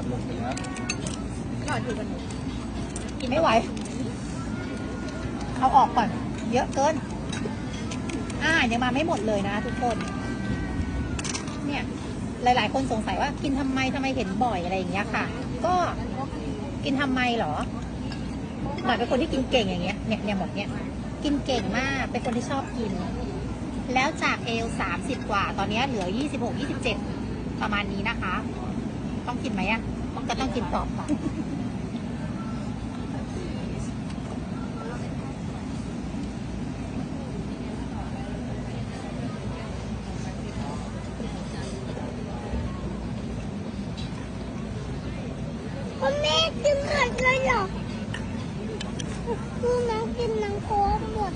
ดลงไปแล้วหลอดอยู่กันหนูกินไม่ไหว เอาออกก่อน เยอะเกินอาหายังมาไม่หมดเลยนะทุกคน เนี่ย หลาย ๆ คนสงสัยว่ากินทำไมทำไมเห็นบ่อยอะไรอย่างเงี้ยค่ะ ก็กินทำไมเหรอหมายเป็นคนที่กินเก่งอย่างเงี้ย เนี่ยเนี่ยหมดเนี่ย กินเก่งมาก เป็นคนที่ชอบกิน แล้วจากเอลสามสิบกว่า ตอนนี้เหลือยี่สิบหกยี่สิบเจ็ดประมาณนี้นะคะ ต้องกินไหมอะต้องก็ต้องกินต่อไปแม่กินหมดเลยเหรอคือน้องกินน้ำโค้กหมด